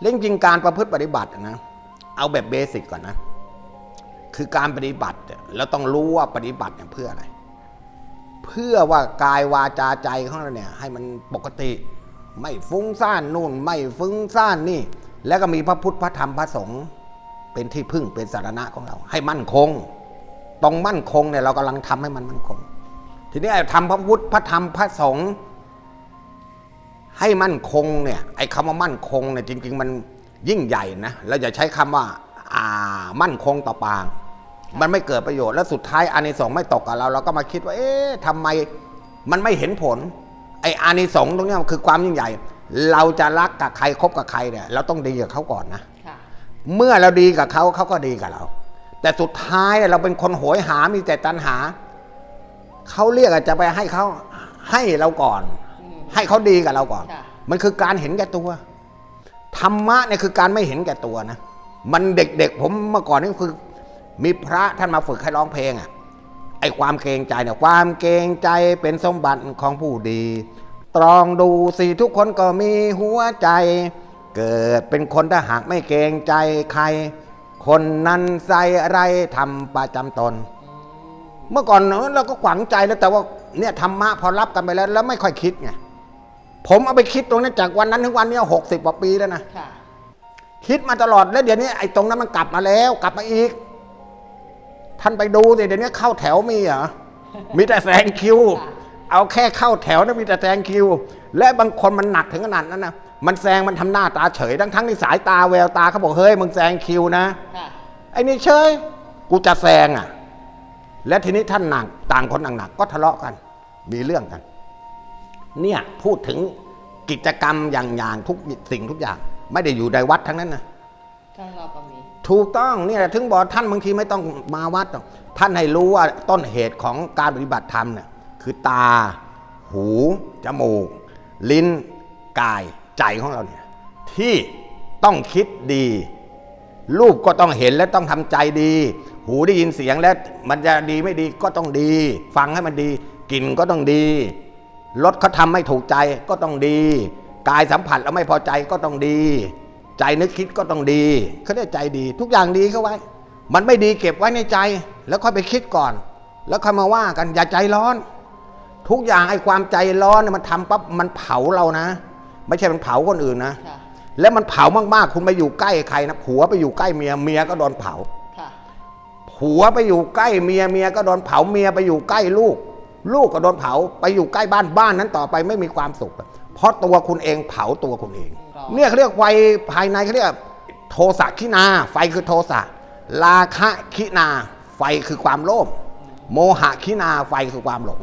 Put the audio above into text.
เรื่องจริงการประพฤติปฏิบัตินะ เอาแบบเบสิกก่อนนะ คือการปฏิบัติเนี่ยเราต้องรู้ว่าปฏิบัติเนี่ยเพื่ออะไร เพื่อว่ากายวาจาใจของเราเนี่ย ให้มันปกติ ไม่ฟุ้งซ่านนู่น ไม่ฟุ้งซ่านนี่ แล้วก็มีพระพุทธพระธรรมพระสงฆ์เป็นที่พึ่งเป็นสารณะของเรา ให้มั่นคงตรงมั่นคงเนี่ยเรากำลังทำให้มันมั่นคง ทีนี้ทำพระพุทธพระธรรมพระสงฆ์ ให้มั่นคงเนี่ยไอ้คำว่ามั่นคงเนี่ยจริง ๆ มันยิ่งใหญ่นะเราอย่าใช้คำว่าอ่ามั่นคงต่อปาง มันไม่เกิดประโยชน์แล้วสุดท้ายอานิสงส์ไม่ตกกับเรา เราก็มาคิดว่า เอ๊ะทำไมมันไม่เห็นผล ไอ้อานิสงส์ตรงเนี้ยคือความยิ่งใหญ่ เราจะรักกับใครคบกับใครเนี่ยเราต้องดีกับเขาก่อนนะค่ะเมื่อเราดีกับเขาเขาก็ดีกับเรา แต่สุดท้ายเนี่ยเราเป็นคนโหยหามีแต่ตัณหาเขาเรียกอาจจะไปให้เขาให้เราก่อนอืม ให้เขาดีกับเราก่อน ค่ะ มันคือการเห็นแก่ตัวธรรมะเนี่ยคือการไม่เห็นแก่ตัวนะ มันเด็กๆ ผมเมื่อก่อนนี่คือ มีพระท่านมาฝึกให้ร้องเพลงอะ่ะไอ้ความเกรงใจเนี่ยความเกรงใจเป็นสมบัติของผู้ดี ตรองดูสิทุกคนก็มีหัวใจ เกิดเป็นคนถ้าหากไม่เกรงใจใคร คนนั้นใส่อะไรทำประจำตน เมื่อก่อนเราก็ขวังใจแล้วแต่ว่าเนี่ยธรรมะพอรับกันไปแล้ว แล้วไม่ค่อยคิดไง ผมเอาไปคิดตรงนี้จากวันนั้นถึงวันนี้หกสิบกว่าปีแล้วนะค่ะคิดมาตลอดแล้วเดี๋ยวนี้ไอ้ตรงนั้นมันกลับมาแล้วกลับมาอีก ท่านไปดูสิเดี๋ยวนี้เข้าแถวมีเหรอมีแต่แซงคิวค่ะเอาแค่เข้าแถวนะมีแต่แซงคิว และบางคนมันหนักถึงขนาดนั้นนะมันแซงมันทำหน้าตาเฉยทั้งทั้งที่สายตาแววตาเขาบอกเฮ้ยมึงแซงคิวนะค่ะไอ้นี่เฉยกูจะแซงอะ และทีนี้ท่านหนักต่างคนต่างหนักก็ทะเลาะกัน มีเรื่องกัน เนี่ยพูดถึงกิจกรรมอย่างๆทุกสิ่งทุกอย่าง ไม่ได้อยู่ในวัดทั้งนั้นนะข้างนอกก็มีถูกต้องเนี่ยถึงบอกท่านบางทีไม่ต้องมาวัดหรอกท่านให้รู้ว่าต้นเหตุของการปฏิบัติธรรมเนี่ยคือตา หูจมูก ลิ้นกายใจของเราเนี่ยที่ต้องคิดดี รูปก็ต้องเห็นและต้องทำใจดี หูได้ยินเสียงแล้วมันจะดีไม่ดีก็ต้องดี ฟังให้มันดีกลิ่นก็ต้องดี รสเขาทำไม่ถูกใจก็ต้องดี กายสัมผัสแล้วไม่พอใจก็ต้องดี ใจนึกคิดก็ต้องดีเขาได้ใจดี ทุกอย่างดีเข้าไว้ มันไม่ดีเก็บไว้ในใจ แล้วค่อยไปคิดก่อน แล้วค่อยมาว่ากันอย่าใจร้อน ทุกอย่างไอ้ความใจร้อนเนี่ยมันทำปั๊บมันเผาเรานะ ไม่ใช่มันเผาคนอื่นนะ ค่ะ แล้วมันเผามากๆ คุณไปอยู่ใกล้ใครนะผัวไปอยู่ใกล้เมียเมียก็โดนเผา ค่ะ ผัวไปอยู่ใกล้เมียเมียก็โดนเผาเมียไปอยู่ใกล้ลูก ลูกก็โดนเผาไปอยู่ใกล้บ้านบ้านนั้นต่อไปไม่มีความสุข เพราะตัวคุณเองเผาตัวคุณเองครับเนี่ยเขาเรียกไฟภายในเขาเรียกโทสะขินา ไฟคือโทสะราคะขินา ไฟคือความโลภโมหะขินาไฟคือความหลง